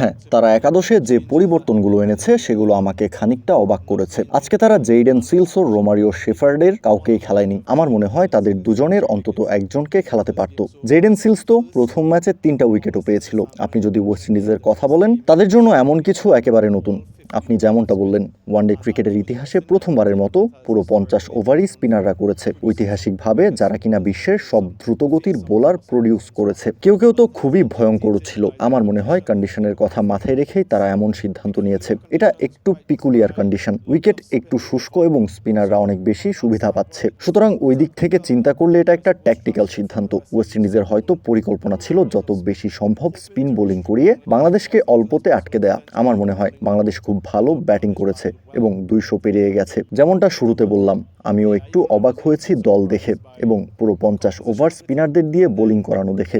হ্যাঁ তারা একাদশে যে পরিবর্তনগুলো এনেছে, সেগুলো আমাকে খানিকটা অবাক করেছে। আজকে তারা জেইডেন সিলস ও রোমারিও শেফার্ডের কাউকেই খেলায়নি। আমার মনে হয় তাদের দুজনের অন্তত একজনকে খেলাতে পারত। জেইডেন সিলস তো প্রথম ম্যাচে তিনটা উইকেটও পেয়েছিল। আপনি যদি ওয়েস্ট ইন্ডিজের কথা বলেন, তাদের জন্য এমন কিছু একেবারে নতুন। আপনি যেমনটা বললেন ওয়ানডে ক্রিকেটের ইতিহাসে প্রথমবারের মতো পুরো পঞ্চাশ ওভারই স্পিনাররা করেছে। ঐতিহাসিকভাবে যারা কিনা বিশ্বের সব দ্রুতগতির বোলার প্রডিউস করেছে। কেউ কেউ তো খুবই ভয়ঙ্কর ছিল। আমার মনে হয় কন্ডিশনের কথা মাথায় রেখেই তারা এমন সিদ্ধান্ত নিয়েছে। এটা একটু পিকুলিয়ার কন্ডিশন উইকেট একটু শুষ্ক এবং স্পিনাররা অনেক বেশি সুবিধা পাচ্ছে। সুতরাং ওই দিক থেকে চিন্তা করলে এটা একটা ট্যাকটিক্যাল সিদ্ধান্ত। ওয়েস্ট ইন্ডিজের হয়তো পরিকল্পনা ছিল যত বেশি সম্ভব স্পিন বোলিং করিয়ে বাংলাদেশকে অল্পতে আটকে দেয়া। আমার মনে হয় বাংলাদেশ খুব ভালো ব্যাটিং করেছে এবং দুইশো পেরিয়ে গেছে। যেমনটা শুরুতে বললাম, আমিও একটু অবাক হয়েছি দল দেখে এবং পুরো পঞ্চাশ ওভার স্পিনারদের দিয়ে বোলিং করানো দেখে।